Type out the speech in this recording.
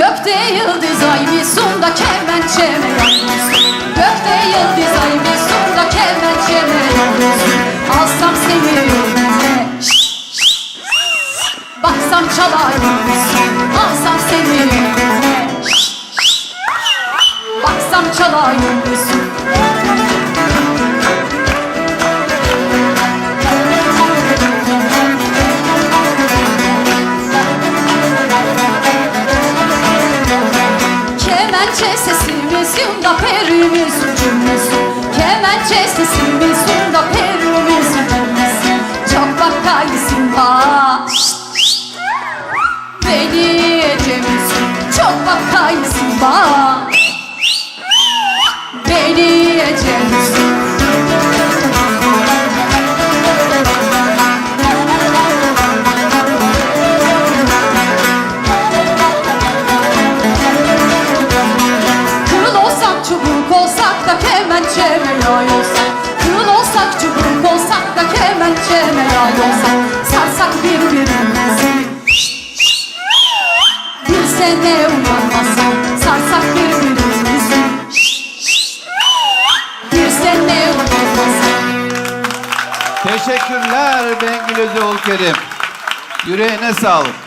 Gökte yıldız ay bir sunda kemençeme yalnız Gökte yıldız ay bir sunda kemençeme yalnız Alsam seni önüme. Baksam çalar Alsam seni önüme. Baksam çalar mısın? Kemençe sesimiz yunda perimiz ucumuz Kemençe sesimiz kemençeme yay olsak Kıl olsak olsak da olsak Sarsak birbirimizi Bir sene uyanmasak Sarsak birbirimizi Bir sene Teşekkürler Bengül Kerim. Yüreğine sağlık.